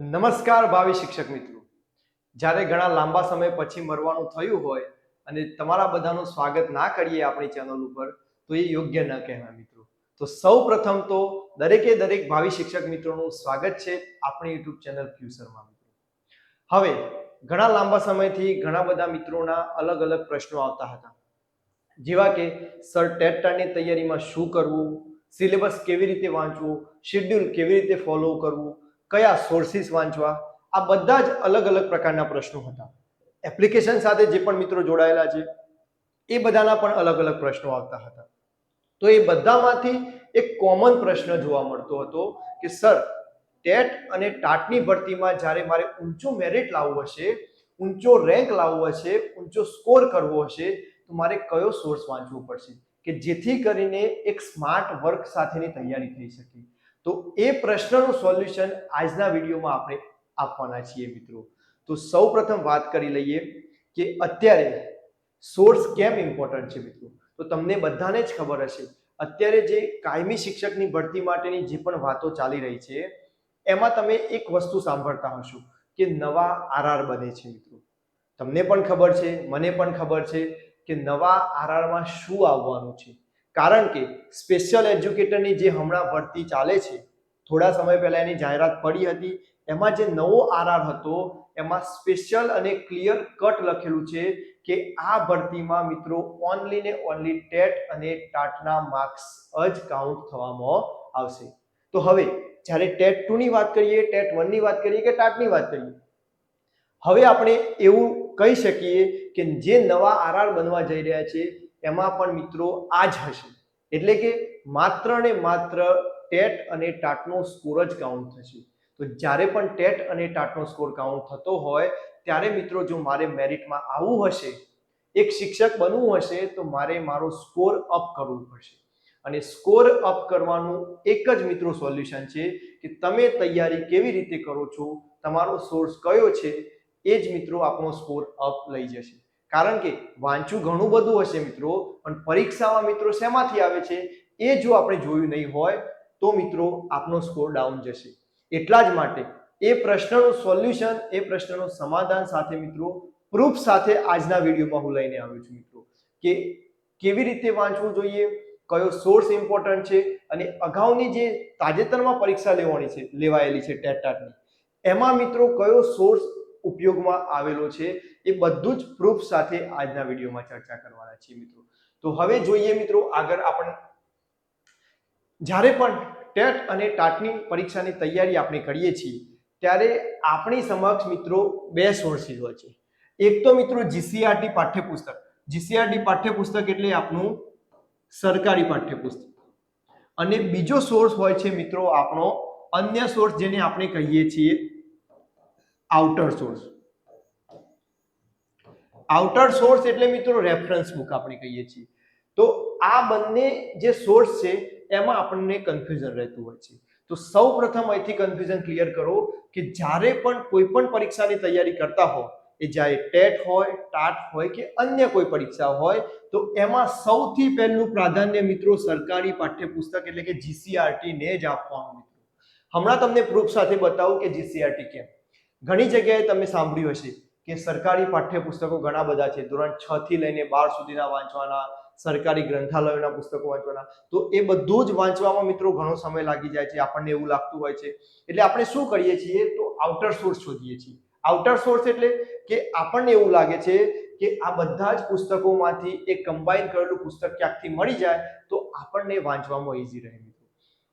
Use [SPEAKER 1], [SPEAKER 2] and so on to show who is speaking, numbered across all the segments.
[SPEAKER 1] નમસ્કાર ભાવિ શિક્ષક મિત્રો. જ્યારે ઘણા લાંબા સમય પછી મરવાનું થયું હોય અને તમારા બધાનું સ્વાગત ના કરીએ આપણી ચેનલ ઉપર, તો એ યોગ્ય ન કહેવાય મિત્રો. તો સૌ પ્રથમ તો દરેકે દરેક ભાવિ શિક્ષક મિત્રોનું સ્વાગત છે આપણી યુટ્યુબ ચેનલ ફ્યુચરમાં મિત્રો. હવે, ઘણા લાંબા સમયથી ઘણા બધા મિત્રોના અલગ અલગ પ્રશ્નો આવતા હતા. જેવા કે, સર ટેટની તૈયારીમાં શું કરવું? સિલેબસ કેવી રીતે વાંચવું? શેડ્યુલ કેવી રીતે ફોલો કરવું? કયા સોર્સિસ વાંચવા? આ બધા જ અલગ અલગ પ્રકારના પ્રશ્નો હતા. એપ્લિકેશન સાથે જે પણ મિત્રો જોડાયેલા છે, એ બધાના પણ અલગ અલગ પ્રશ્નો આવતા હતા. તો એ બધામાંથી એક કોમન પ્રશ્ન જોવા મળતો હતો કે, સર, ટેટ અને ટાટની ભરતીમાં જ્યારે મારે ઊંચો મેરિટ લાવવો હશે, ઊંચો રેન્ક લાવવો હશે, ઊંચો સ્કોર કરવો હશે, તો મારે કયો સોર્સ વાંચવો પડશે? કે જેથી કરીને એક સ્માર્ટ વર્ક સાથેની તૈયારી થઈ શકે. તો એ પ્રશ્નનું સોલ્યુશન આજના વિડીયોમાં આપણે આપવાના છીએ મિત્રો. તો સૌ વાત કરી લઈએ કે અત્યારે સોર્સ કેમ ઇમ્પોર્ટન્ટ છે મિત્રો? તો તમને બધાને જ ખબર હશે, અત્યારે જે કાયમી શિક્ષકની ભરતી માટેની જે પણ વાતો ચાલી રહી છે, એમાં તમે એક વસ્તુ સાંભળતા હશો કે નવા આરઆર બને છે મિત્રો. તમને પણ ખબર છે, મને પણ ખબર છે કે નવા આરઆરમાં શું આવવાનું છે. કારણ કે સ્પેશિયલ એજ્યુકેટરની જે હમણાં ભરતી ચાલે છે, થોડા સમય પહેલા એની જાહેરાત પડી હતી, એમાં જે નવો આરઆર હતો, એમાં સ્પેશિયલ અને ક્લિયર કટ લખેલું છે કે આ ભરતીમાં મિત્રો ઓનલી ને ઓનલી ટેટ અને ટાટના માર્ક્સ જ કાઉન્ટ થવામાં આવશે. તો હવે, જ્યારે ટેટ ટુ ની વાત કરીએ, ટેટ વનની વાત કરીએ કે ટાટની વાત કરીએ? હવે આપણે એવું કહી શકીએ કે જે નવા આરઆર બનવા જઈ રહ્યા છે એમાં પણ મિત્રો આ જ હશે. એટલે કે માત્ર ને માત્ર ટેટ અને ટાટનો સ્કોર જ કાઉન્ટ થશે. તો જ્યારે પણ ટેટ અને ટાટનો સ્કોર કાઉન્ટ થતો હોય, ત્યારે મિત્રો જો મારે મેરિટમાં આવવું હશે, એક શિક્ષક બનવું હશે, તો મારે મારો સ્કોર અપ કરવું પડશે. અને સ્કોર અપ કરવાનું એક જ મિત્રો સોલ્યુશન છે કે તમે તૈયારી કેવી રીતે કરો છો, તમારો સોર્સ કયો છે, એ જ મિત્રો આપણો સ્કોર અપ લઈ જશે. કારણ કે વાંચવું ઘણું બધું હશે મિત્રો, પણ પરીક્ષામાં મિત્રો શેમાંથી આવે છે? એ જો આપણે જોયું નહીં હોય, તો મિત્રો આપનો સ્કોર ડાઉન જશે. એટલા જ માટે એ પ્રશ્નનું સોલ્યુશન એ પ્રશ્નનું સમાધાન સાથે મિત્રો પ્રૂફ સાથે આજના વિડીયોમાં હું લઈને આવ્યો છું મિત્રો, કે કેવી રીતે વાંચવું જોઈએ, કયો સોર્સ ઇમ્પોર્ટન્ટ છે, અને અગાઉની જે તાજેતરમાં પરીક્ષા લેવાની છે, લેવાયેલી છે ટેટ એમાં મિત્રો કયો સોર્સ ઉપયોગમાં આવેલો છે. એ બધું જ પ્રૂફ સાથે આજના વિડીયોમાં ચર્ચા કરવાના છીએ મિત્રો. તો હવે જોઈએ મિત્રો, આગળ આપણે, જ્યારે પણ ટેટ અને ટાટની પરીક્ષાની તૈયારી આપણે કરીએ છીએ, ત્યારે આપણી સમક્ષ મિત્રો બે સોર્સિસ હોય છે. એક તો મિત્રો જીસીઆરટી પાઠ્યપુસ્તક. જીસીઆરટી પાઠ્યપુસ્તક એટલે આપણું સરકારી પાઠ્યપુસ્તક. અને બીજો સોર્સ હોય છે મિત્રો આપણો અન્ય સોર્સ જેને આપણે કહીએ છીએ આઉટર સોર્સ આઉટર સોર્સ એટલે મિત્રો રેફરન્સ બુક આપણે કહીએ છીએ. તો આ બંને જે સોર્સ છે, એમાં આપણને કન્ફ્યુઝન રહેતું હોય છે. તો સૌ પ્રથમ અહીંથી કન્ફ્યુઝન ક્લિયર કરો કે જ્યારે પણ કોઈ પણ પરીક્ષાની તૈયારી કરતા હો, એ જ્યારે ટેટ હોય, ટાટ હોય કે અન્ય કોઈ પરીક્ષા હોય, તો એમાં સૌથી પહેલું પ્રાધાન્ય મિત્રો સરકારી પાઠ્યપુસ્તક એટલે કે જીસીઆરટી ને જ આપવાનું મિત્રો. હમણાં તમને પ્રૂફ સાથે બતાવું કે જીસીઆરટી કેમ. ઘણી જગ્યાએ તમે સાંભળ્યું હશે કે સરકારી પાઠ્યપુસ્તકો ઘણા બધા છે. ધોરણ છ થી લઈને બાર સુધીના વાંચવાના, સરકારી ગ્રંથાલયોના પુસ્તકો વાંચવાના. તો એ બધું જ વાંચવામાં મિત્રો ઘણો સમય લાગી જાય છે. આપણને એવું લાગતું હોય છે. એટલે આપણે શું કરીએ છીએ? તો આઉટર સોર્સ શોધીએ છીએ. આઉટર સોર્સ એટલે કે આપણને એવું લાગે છે કે આ બધા જ પુસ્તકોમાંથી એક કમ્બાઈન કરેલું પુસ્તક ક્યાંકથી મળી જાય તો આપણને વાંચવામાં ઈઝી રહે મિત્રો.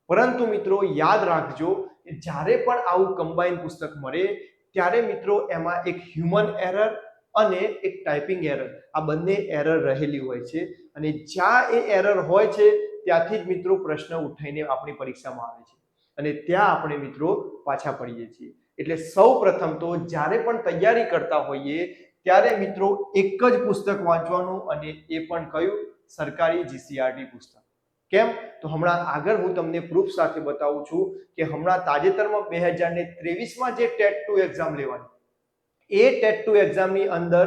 [SPEAKER 1] પરંતુ મિત્રો યાદ રાખજો કે જ્યારે પણ આવું કમ્બાઈન પુસ્તક મળે ત્યારે મિત્રો એમાં એક હ્યુમન એરર અને એક ટાઈપિંગ એરર આ બંને એરર રહેલી હોય છે. અને જ્યાં એ એરર હોય છે, ત્યાંથી જ મિત્રો પ્રશ્ન ઉઠાઈને આપણી પરીક્ષામાં આવે છે. અને ત્યાં આપણે મિત્રો પાછા પડીએ છીએ. એટલે સૌ પ્રથમ તો જ્યારે પણ તૈયારી કરતા હોઈએ, ત્યારે મિત્રો એક જ પુસ્તક વાંચવાનું અને એ પણ કયું? સરકારી જીસીઆરટી પુસ્તક. કેમ? તો હમણાં આગળ હું તમને પ્રૂફ સાથે બતાવું છું કે હમણાં તાજેતરમાં બે હજાર ને ત્રેવીસમાં જે ટેટ ટુ એક્ઝામ લેવાની, એ ટેટ ટુ એક્ઝામની અંદર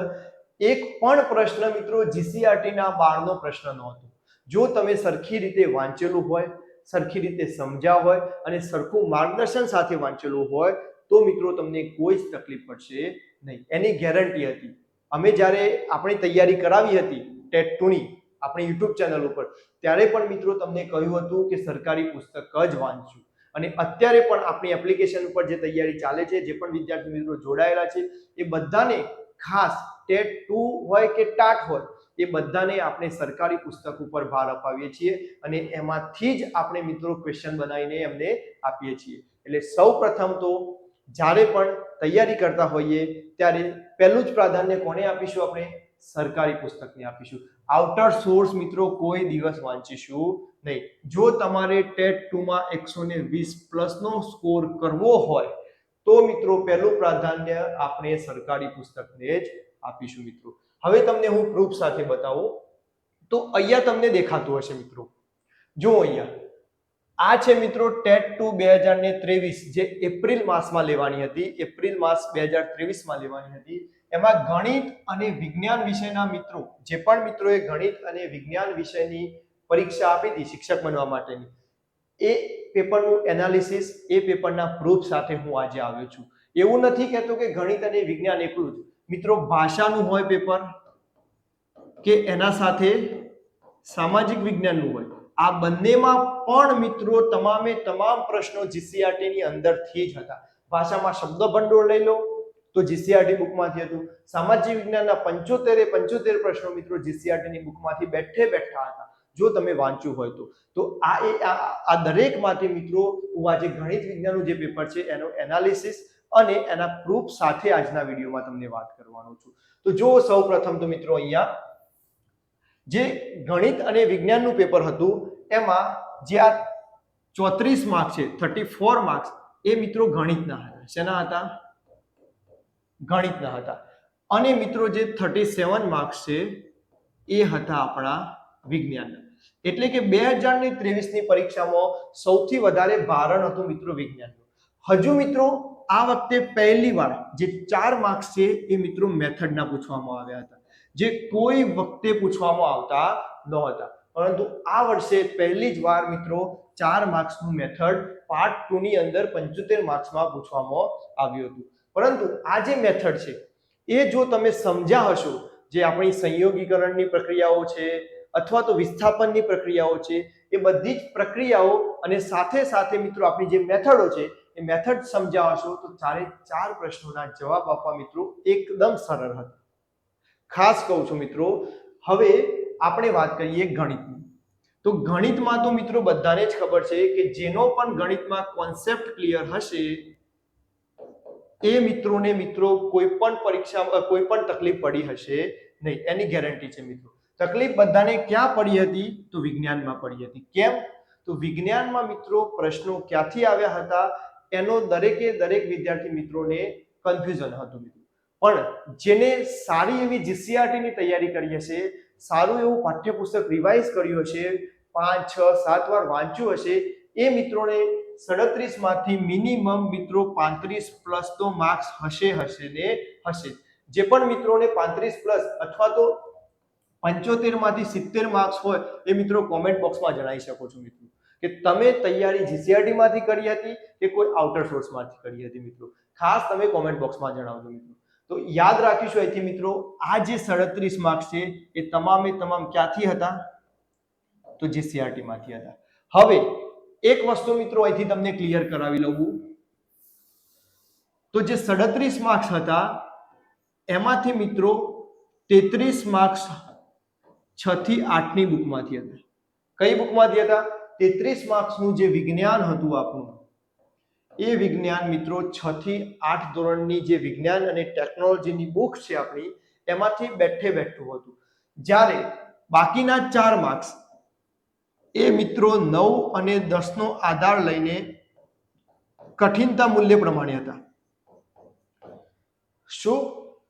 [SPEAKER 1] એક પણ પ્રશ્ન મિત્રો જીસીઆરટીના બારનો પ્રશ્ન નહોતો. જો તમે સરખી રીતે વાંચેલું હોય, સરખી રીતે સમજ્યા હોય અને સરખું માર્ગદર્શન સાથે વાંચેલું હોય, તો મિત્રો તમને કોઈ જ તકલીફ પડશે નહીં. એની ગેરંટી હતી. અમે જ્યારે આપણી તૈયારી કરાવી હતી ટેટ ટુની આપણી યુટ્યુબ ચેનલ ઉપર. ત્યારે પણ મિત્રો તમને કહ્યું હતું કે સરકારી પુસ્તક જ વાંચશું અને અત્યારે પણ આપણી એપ્લિકેશન ઉપર જે તૈયારી ચાલે છે, જે પણ વિદ્યાર્થી મિત્રો જોડાયેલા છે, એ બધાને ખાસ ટેટ ટુ હોય કે ટાટ હોય, એ બધાને આપણે સરકારી પુસ્તક ઉપર ભાર અપાવીએ છીએ અને એમાંથી જ આપણે મિત્રો ક્વેશ્ચન બનાવીને એમને આપીએ છીએ. એટલે સૌ પ્રથમ તો જ્યારે પણ તૈયારી કરતા હોઈએ, ત્યારે પહેલું જ પ્રાધાન્ય કોને આપીશું આપણે? સરકારી પુસ્તકને આપીશું. આઉટર સોર્સ મિત્રો, કોઈ દિવસ વાંચીશું નહીં. જો તમારે ટેટ ટુમાં એકસો ને વીસ પ્લસનો સ્કોર કરવો હોય, તો મિત્રો, પહેલું પ્રાધાન્ય આપણે સરકારી પુસ્તકને જ આપીશું મિત્રો. હવે તમને હું પ્રૂફ સાથે બતાવું. તો અહીંયા તમને દેખાતું હશે મિત્રો. જો અહીંયા. આ છે મિત્રો ટેટ ટુ બે હજાર ને ત્રેવીસ જે એપ્રિલ માસમાં લેવાની હતી. એપ્રિલ માસ બે હજાર ત્રેવીસમાં લેવાની હતી. એમાં ગણિત અને વિજ્ઞાન વિષયના મિત્રો, જે પણ મિત્રોએ ગણિત અને વિજ્ઞાન વિષયની પરીક્ષા આપી હતી શિક્ષક બનવા માટેની, એ પેપરનું એનાલિસિસ, એ પેપરના પ્રૂફ સાથે હું આજે આવ્યો છું. એવું નથી કહેતો કે ગણિત અને વિજ્ઞાન એકલું જ. મિત્રો, ભાષાનું હોય પેપર કે એના સાથે સામાજિક વિજ્ઞાનનું હોય, આ બંનેમાં પણ મિત્રો, તમામે તમામ પ્રશ્નો જીસીઆરટી ની અંદરથી જ હતા. ભાષામાં શબ્દ ભંડોળ લઈ લો, તો જીસીઆરટી બુકમાંથી હતું. સામાજિક વિજ્ઞાનના પંચોતેરે પંચોતેર પ્રશ્નો મિત્રો જીસીઆરટી ની બુકમાંથી બેઠે બેઠા હતા. જો તમે વાંચ્યું હોય તો. તો આ એ આ આ દરેકમાંથી મિત્રો, હું આજે ગણિત વિજ્ઞાનનું જે પેપર છે, એનો એનાલિસિસ અને એના પ્રૂફ સાથે આજના વિડીયોમાં તમને વાત કરવાનો છું. તો જો સૌ પ્રથમ તો મિત્રો અહીંયા, જે ગણિત અને વિજ્ઞાનનું પેપર હતું, એમાં જે આ ચોત્રીસ માર્ક્સ છે થર્ટી ફોર માર્ક્સ એ મિત્રો ગણિતના હતા. શેના હતા? ગણિતના હતા. અને મિત્રો જે થર્ટી સેવન માર્ક્સ છે, એ હતા આપણા વિજ્ઞાનના એટલે કે બે હજારની ત્રેવીસની પરીક્ષામાં સૌથી વધારે ભારણ હતું મિત્રો વિજ્ઞાનનું હજુ મિત્રો આ વખતે પહેલી વાર જે ચાર માર્ક્સ છે, એ મિત્રો મેથડના પૂછવામાં આવ્યા હતા. જે કોઈ વખતે પૂછવામાં આવતા નહોતા. પરંતુ આ વર્ષે પહેલી જ વાર મિત્રો ચાર માર્ક્સનું મેથડ પાર્ટ ટુ ની અંદર પંચોતેર માર્ક્સમાં પૂછવામાં આવ્યું હતું. પરંતુ આ જે મેથડ છે, એ જો તમે સમજ્યા હશો, જે આપણી સંયોગીકરણની પ્રક્રિયાઓ છે અથવા તો વિસ્થાપનની પ્રક્રિયાઓ છે, એ બધી જ પ્રક્રિયાઓ અને સાથે સાથે મિત્રો આપણી જે મેથડો છે, એ મેથડ સમજ્યા હશો, તો ચારે ચાર પ્રશ્નોના જવાબ આપવા મિત્રો એકદમ સરળ હતા. ખાસ કહું છું મિત્રો, હવે આપણે વાત કરીએ ગણિતની. તો ગણિતમાં તો મિત્રો બધાને જ ખબર છે કે જેનો પણ ગણિતમાં કોન્સેપ્ટ ક્લિયર હશે, એ મિત્રોને મિત્રો કોઈ પણ પરીક્ષા કોઈ પણ તકલીફ પડી હશે નહીં. એની ગેરંટી છે મિત્રો. તકલીફ બધાને ક્યાં પડી હતી? તો વિજ્ઞાનમાં પડી હતી. કેમ? તો વિજ્ઞાનમાં મિત્રો પ્રશ્નો ક્યાંથી આવ્યા હતા? એનો દરેકે દરેક વિદ્યાર્થી મિત્રોને કન્ફ્યુઝન હતું મિત્રો. પણ જેને સારી એવી જીસીઆરટી ની તૈયારી કરી હશે સારું એવું પાઠ્યપુસ્તક રિવાઇઝ કર્યું હશે, પાંચ, છ, સાત વાર વાંચ્યું હશે, એ મિત્રોને સડત્રીસમાંથી મિનિમમ મિત્રો પાંત્રીસ પ્લસ તો માર્ક્સ હશે હશે ને હશે. જે પણ મિત્રોને પાંત્રીસ પ્લસ અથવા તો પંચોતેરમાંથી સિત્તેર માર્ક્સ હોય, એ મિત્રો કોમેન્ટ બોક્સમાં જણાવી શકો છો મિત્રો. કે તમે તૈયારી જીસીઆરટી માંથી કરી હતી કે કોઈ આઉટર સોર્સમાંથી કરી હતી મિત્રો? ખાસ તમે કોમેન્ટ બોક્સમાં જણાવજો મિત્રો. તો યાદ રાખીશું અહીંથી મિત્રો, આ જે સડત્રીસ માર્ક્સ છે, એ તમામે તમામ ક્યાંથી હતા? તો જે સીઆરટીમાંથી હતા. હવે, એક વસ્તુ મિત્રો અહીંથી તમને ક્લિયર કરાવી લઉં તો જે સડત્રીસ માર્ક્સ હતા, એમાંથી મિત્રો તેત્રીસ માર્ક્સ છ થી આઠની બુકમાંથી હતા. કઈ બુકમાંથી હતા? તેત્રીસ માર્ક્સનું જે વિજ્ઞાન હતું આપણું એ વિજ્ઞાન મિત્રો છ થી આઠ ધોરણની જે વિજ્ઞાન અને ટેકનોલોજીની બુક છે આપણી, એમાંથી બેઠે બેઠું હતું. જ્યારે બાકીના ચાર માર્ક્સ એ મિત્રો નવ અને દસનો આધાર લઈને કઠિનતા મૂલ્ય પ્રમાણે હતા. શું?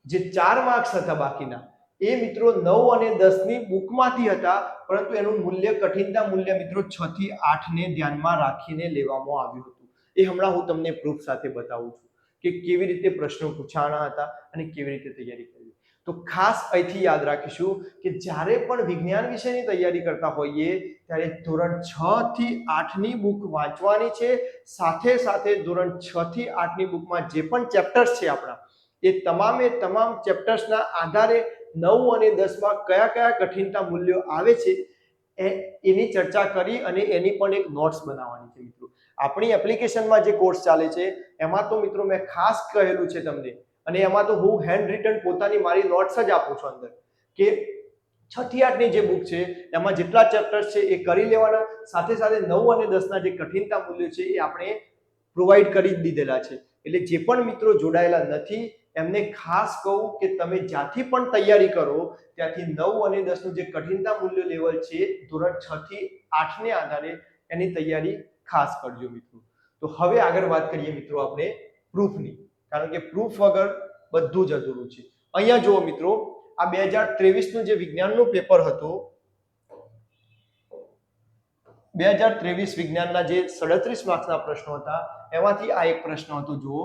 [SPEAKER 1] જે ચાર માર્ક્સ હતા બાકીના, એ મિત્રો નવ અને દસની બુકમાંથી હતા, પરંતુ એનું મૂલ્ય, કઠિનતા મૂલ્ય મિત્રો છ થી આઠને ધ્યાનમાં રાખીને લેવામાં આવ્યું હતું. એ હમણાં હું તમને પ્રૂફ સાથે બતાવું છું કે કેવી રીતે પ્રશ્નો પૂછાણા હતા અને કેવી રીતે તૈયારી કરવી. તો ખાસ અહીંથી યાદ રાખીશું કે જ્યારે પણ વિજ્ઞાન વિષયની તૈયારી કરતા હોઈએ, ત્યારે ધોરણ છ થી આઠની બુક વાંચવાની છે. સાથે સાથે ધોરણ છ થી આઠની બુકમાં જે પણ ચેપ્ટર્સ છે આપણા, એ તમામે તમામ ચેપ્ટર્સના આધારે નવ અને દસમાં કયા કયા કઠિનતા મૂલ્યો આવે છે એની ચર્ચા કરી અને એની પણ એક નોટ્સ બનાવવાની છે આપણી એપ્લિકેશનમાં જે કોર્સ ચાલે છે, એમાં તો મિત્રો મેં ખાસ કહેલું છે તમને. અને એમાં તો હું હેન્ડ રિટર્ન પોતાની મારી નોટ્સ જ આપું છું અંદર. કે છઠી આઠની જે બુક છે, એમાં જેટલા ચેપ્ટર્સ છે એ કરી લેવાના, સાથે સાથે નવ અને દસના જે કઠિનતા મૂલ્યો છે એ આપણે પ્રોવાઈડ કરી જ દીધેલા છે. એટલે જે પણ મિત્રો જોડાયેલા નથી, એમને ખાસ કહું કે તમે જ્યાંથી પણ તૈયારી કરો, ત્યાંથી નવ અને દસનું જે કઠિનતા મૂલ્ય લેવલ છે, ધોરણ છથી આઠને આધારે એની તૈયારી ખાસ કરજો મિત્રો. તો હવે આગળ વાત કરીએ મિત્રો આપણે પ્રૂફની. કારણ કે પ્રૂફ વગર બધું જ અધૂરું છે. અહીંયા જુઓ મિત્રો, આ બે હજાર ત્રેવીસનું જે વિજ્ઞાનનું પેપર હતું, બે હજાર ત્રેવીસ વિજ્ઞાનના જે સડત્રીસ માર્ક્સના પ્રશ્નો હતા, એમાંથી આ એક પ્રશ્ન હતો, જુઓ.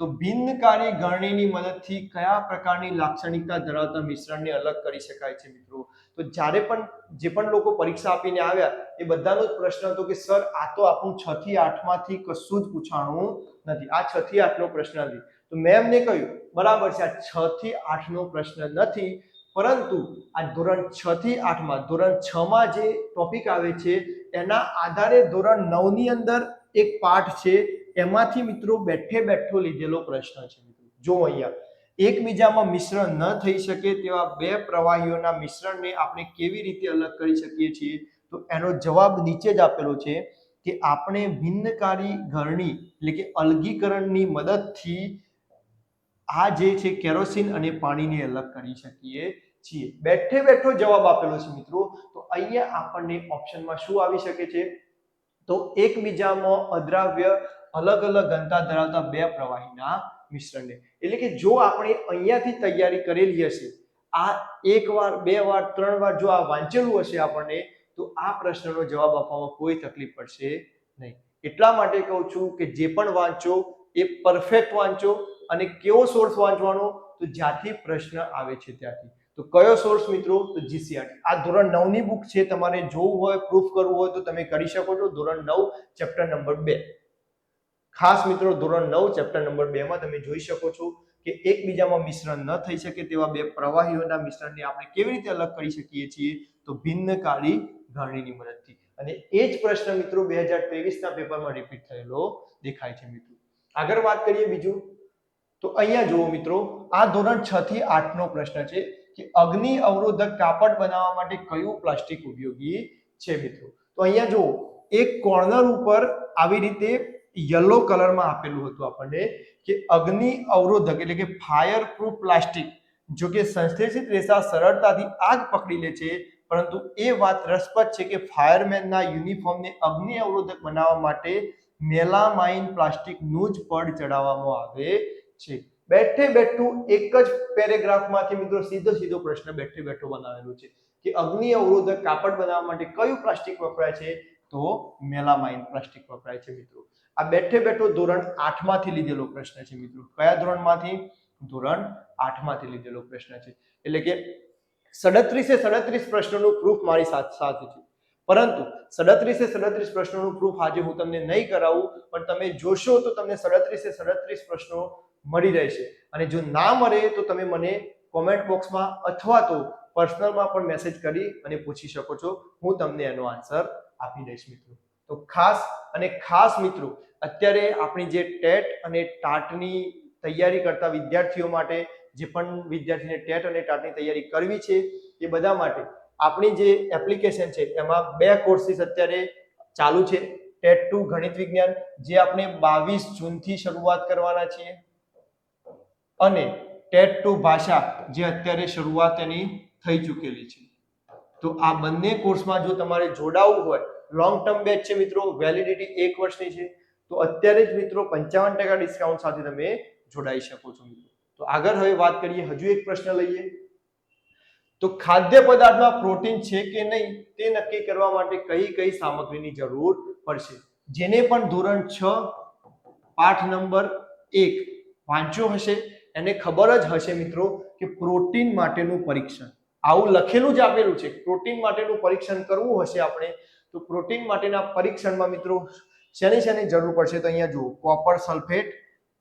[SPEAKER 1] તો ભિન્નકારી ગરણીની મદદથી કયા પ્રકારની લાક્ષણિકતા ધરાવતા મિશ્રણને અલગ કરી શકાય છે મિત્રો? તો જ્યારે પણ જે પણ લોકો પરીક્ષા આપીને આવ્યા, એ બધાનો જ પ્રશ્ન હતો કે, સર, આ તો આપણું છ થી આઠમાંથી કશું જ પૂછાણું નથી. આ છ થી આઠનો પ્રશ્ન નથી તો મેં એમને કહ્યું, બરાબર છે, આ છ થી આઠનો પ્રશ્ન નથી, પરંતુ આ ધોરણ છ થી આઠમાં, ધોરણ છ માં જે ટોપિક આવે છે, એના આધારે ધોરણ નવની અંદર એક પાઠ છે એમાંથી મિત્રો બેઠે બેઠો લીધેલો પ્રશ્ન છે મિત્રો. જો અહીંયા એકબીજામાં મિશ્રણ ન થઈ શકે તેવા બે પ્રવાહીઓના મિશ્રણને આપણે કેવી રીતે અલગ કરી શકીએ છીએ? તો એનો જવાબ નીચે જ આપેલો છે કે આપણે ભિન્નકારી ઘરણી એટલે કે અલગીકરણની મદદથી આ જે છે કેરોસીન અને પાણીને અલગ કરી શકીએ છીએ. બેઠે બેઠો જવાબ આપેલો છે મિત્રો. તો અહીંયા આપણને ઓપ્શનમાં શું આવી શકે છે? તો એકબીજામાં અદ્રાવ્ય અલગ અલગ ઘનતા ધરાવતા બે પ્રવાહીના મિશ્રણને. એટલે કે જો આપણે અહીંયાથી તૈયારી કરેલી હશે, આ એક વાર, બે વાર, ત્રણ વાર જો આ વાંચેલું હશે આપણને, તો આ પ્રશ્નનો જવાબ આપવામાં કોઈ તકલીફ પડશે નહીં. એટલા માટે કહું છું કે જે પણ વાંચો, એ પરફેક્ટ વાંચો અને કેવો સોર્સ વાંચવાનો, તો જ્યાંથી પ્રશ્ન આવે છે ત્યાંથી. તો કયો સોર્સ મિત્રો? તો જીસીઆરટી આ ધોરણ નવની બુક છે, તમારે જોવું હોય, પ્રૂફ કરવું હોય, તો તમે કરી શકો છો. ધોરણ નવ, ચેપ્ટર નંબર બે. ખાસ મિત્રો, ધોરણ નવ ચેપ્ટર નંબર બે માં તમે જોઈ શકો છો કે એકબીજામાં મિશ્રણ ન થઈ શકે તેવા બે પ્રવાહીઓના મિશ્રણને આપણે કેવી રીતે અલગ કરી શકીએ છીએ તો ભિન્નકારી ગરણીની મદદથી. અને એ જ પ્રશ્ન મિત્રો બે હજાર ત્રેવીસના પેપરમાં રિપીટ થયેલો દેખાય છે મિત્રો. આગળ વાત કરીએ બીજું. તો અહીંયા જુઓ મિત્રો, આ ધોરણ છ થી આઠ નો પ્રશ્ન છે કે અગ્નિ અવરોધક કાપડ બનાવવા માટે કયું પ્લાસ્ટિક ઉપયોગી છે મિત્રો? તો અહીંયા જુઓ, એક કોર્નર ઉપર આવી રીતે યલો કલરમાં આપેલું હતું આપણને કે અગ્નિ અવરોધક એટલે કે ફાયર પ્રૂફ પ્લાસ્ટિક જો કે સંશ્લેષિત રેસા સરળતાથી આગ પકડી લે છે, પરંતુ એ વાત રસપ્રદ છે કે ફાયરમેનના યુનિફોર્મને અગ્નિ અવરોધક બનાવવા માટે મેલામાઇન પ્લાસ્ટિકનું જ પડ ચડાવવામાં આવે છે. બેઠે બેઠું એક જ પેરેગ્રાફમાંથી મિત્રો સીધો સીધો પ્રશ્ન બેઠે બેઠો બનાવેલો છે કે અગ્નિ અવરોધક કાપડ બનાવવા માટે કયું પ્લાસ્ટિક વપરાય છે? તો મેલામાઇન પ્લાસ્ટિક વપરાય છે મિત્રો. આ બેઠે બેઠો ધોરણ આઠમાંથી લીધેલો પ્રશ્ન છે મિત્રો. કયા ધોરણમાંથી? ધોરણ આઠમાંથી લીધેલો પ્રશ્ન છે. એટલે કે સડત્રીસે સડત્રીસ પ્રશ્નોનું પ્રૂફ મારી સાથે છે. પરંતુ સડત્રીસે સડત્રીસ પ્રશ્નોનું પ્રૂફ આજે હું તમને નહીં કરાવું, પણ તમે જોશો તો તમને સડત્રીસે સડત્રીસ પ્રશ્નો મળી રહેશે. અને જો ના મળે તો તમે મને કોમેન્ટ બોક્સમાં અથવા તો પર્સનલમાં પણ મેસેજ કરી અને પૂછી શકો છો. હું તમને એનો આન્સર આપી દઈશ મિત્રો. તો ખાસ અને ખાસ મિત્રો, અત્યારે આપણી જે ટેટ અને ટાટની તૈયારી કરતા વિદ્યાર્થીઓ માટે, જે પણ વિદ્યાર્થીને ટેટ અને ટાટની તૈયારી કરવી છે, એ બધા માટે આપણી જે એપ્લિકેશન છે, એમાં બે કોર્સીસ અત્યારે ચાલુ છે. ટેટ ટુ ગણિત વિજ્ઞાન, જે આપણે બાવીસ જૂનથી શરૂઆત કરવાના છીએ અને ટેટ ટુ ભાષા, જે અત્યારે શરૂઆત એની થઈ ચૂકેલી છે. તો આ બંને કોર્સમાં જો તમારે જોડાવવું હોય લોંગ ટર્મ બેચ છે મિત્રો વેલિડિટી એક વર્ષની છે. તો અત્યારે જ મિત્રો પંચાવન ટકા ડિસ્કાઉન્ટ સાથે તમે જોડાઈ શકો છો મિત્રો. તો આગળ હવે વાત કરીએ, હજુ એક પ્રશ્ન લઈએ. તો ખાદ્ય પદાર્થમાં પ્રોટીન છે કે નહીં, તે નક્કી કરવા માટે કઈ કઈ સામગ્રીની જરૂર પડશે? જેને પણ ધોરણ છ, પાઠ નંબર એક વાંચ્યો હશે, એને ખબર જ હશે મિત્રો કે પ્રોટીન માટેનું પરીક્ષણ. આવું લખેલું જ આપેલું છે. પ્રોટીન માટેનું પરીક્ષણ કરવું હશે આપણે તો પ્રોટીન માટેના પરીક્ષણમાં મિત્રો શેની શેની જરૂર પડશે તો અહીંયા જુઓ, કોપર સલ્ફેટ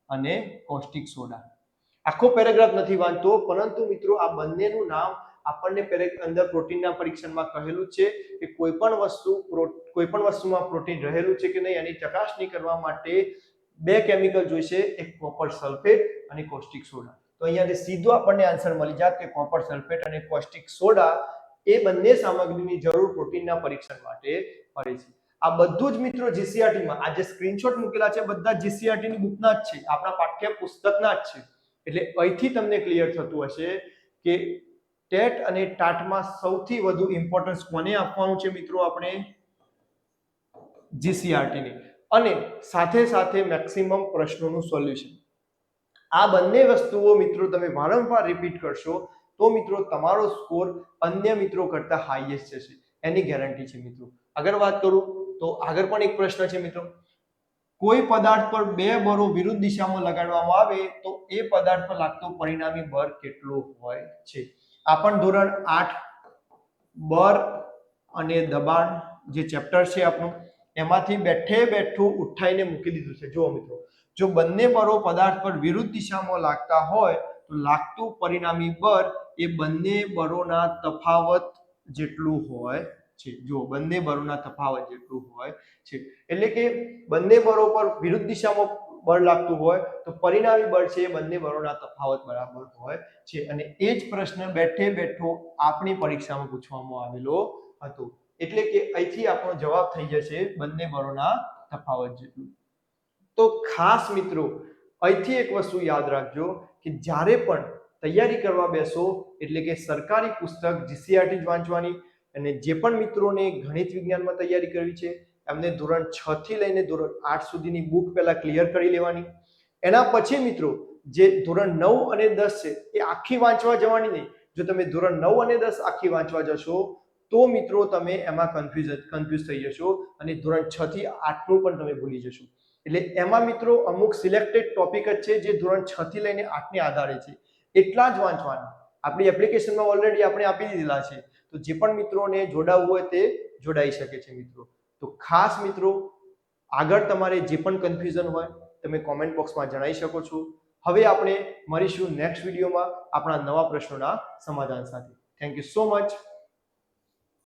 [SPEAKER 1] અને કોસ્ટિક સોડા. આખો પેરેગ્રાફ નથી વાંચતો, પરંતુ મિત્રો આ બંનેનું નામ આપણને અંદર પ્રોટીનના પરીક્ષણમાં કહેલું છે કે કોઈ પણ વસ્તુ કોઈ પણ વસ્તુમાં પ્રોટીન રહેલું છે કે નહીં એની ચકાસણી કરવા માટે બે કેમિકલ જોઈશે, એક કોપર સલ્ફેટ અને કોસ્ટિક સોડા. તો અહીંયાથી સીધો આપણને આન્સર મળી જાત કે કોપર સલ્ફેટ અને કોસ્ટિક સોડા એ બંને સામગ્રીની જરૂર પ્રોટીનના પરીક્ષણ માટે પડે છે. આ બધું જ મિત્રો જીસીઆરટીમાં આ જે સ્ક્રીનશોટ મૂકેલા છે, બધા જીસીઆરટીની બુકના જ છે. આપણા પાઠ્ય પુસ્તકના જ છે. એટલે અહીંથી તમને ક્લિયર થતું હશે કે ટેટ અને ટાટમાં સૌથી વધુ ઇમ્પોર્ટન્સ કોને આપવાનું છે મિત્રો આપણે? જીસીઆરટીની અને સાથે સાથે મેક્સિમમ પ્રશ્નોનું સોલ્યુશન આ બંને વસ્તુઓ મિત્રો તમે વારંવાર રિપીટ કરશો તો મિત્રો તમારો સ્કોર અન્ય મિત્રો કરતા હાઈએસ્ટ જશે એની ગેરંટી છે મિત્રો. આગળ વાત કરું તો આગળ પણ એક પ્રશ્ન છે મિત્રો. કોઈ પદાર્થ પર બે બળો વિરુદ્ધ દિશામાં લગાડવામાં આવે તો એ પદાર્થ પર લાગતો પરિણામી બળ કેટલો હોય છે? આ પણ ધોરણ આઠ બર અને દબાણ જે ચેપ્ટર છે આપણું, એમાંથી બેઠે બેઠું ઉઠાઈને મૂકી દીધું છે. જુઓ મિત્રો, જો બંને બળો પદાર્થ પર વિરુદ્ધ દિશામાં લાગતા હોય તો લાગતું પરિણામી બળ એ બંને બળોના તફાવત જેટલું હોય છે. જો બંને બળોના તફાવત જેટલું હોય છે. એટલે કે બંને બળો પર વિરુદ્ધ દિશામાં બળ લાગતું હોય તો પરિણામી બળ છે એ બંને બળોના તફાવત બરાબર હોય છે. અને એ જ પ્રશ્ન બેઠે બેઠો આપણી પરીક્ષામાં પૂછવામાં આવેલો હતો. એટલે કે અહીંથી આપણો જવાબ થઈ જશે બંને બળોના તફાવત જેટલું. તો ખાસ મિત્રો, અહીંથી એક વસ્તુ યાદ રાખજો કે જ્યારે પણ તૈયારી કરવા બેસો, એટલે કે સરકારી પુસ્તક જીસીઆરટી જ વાંચવાની અને જે પણ મિત્રોને ગણિત વિજ્ઞાનમાં તૈયારી કરવી છે, એમને ધોરણ છ થી લઈને ધોરણ આઠ સુધીની બુક પહેલા ક્લિયર કરી લેવાની. એના પછી મિત્રો, જે ધોરણ નવ અને દસ છે, એ આખી વાંચવા જવાની નહીં. જો તમે ધોરણ નવ અને દસ આખી વાંચવા જશો, તો મિત્રો તમે એમાં કન્ફ્યુઝ કન્ફ્યુઝ થઈ જશો અને ધોરણ છ થી આઠનું પણ તમે ભૂલી જશો. એટલે એમાં મિત્રો અમુક સિલેક્ટેડ ટોપિક જ છે, જે ધોરણ છ થી લઈને આઠને આધારે છે. એટલા જ વાંચવાના. આપણી એપ્લિકેશનમાં ઓલરેડી આપણે આપી દીધેલા છે. તો જે પણ મિત્રોને જોડાવવું હોય તે જોડાઈ શકે છે મિત્રો. તો ખાસ મિત્રો, આગળ તમારે જે પણ કન્ફ્યુઝન હોય, તમે કોમેન્ટ બોક્સમાં જણાવી શકો છો. હવે આપણે મળીશું નેક્સ્ટ વિડીયોમાં આપણા નવા પ્રશ્નોના સમાધાન સાથે. Thank you so much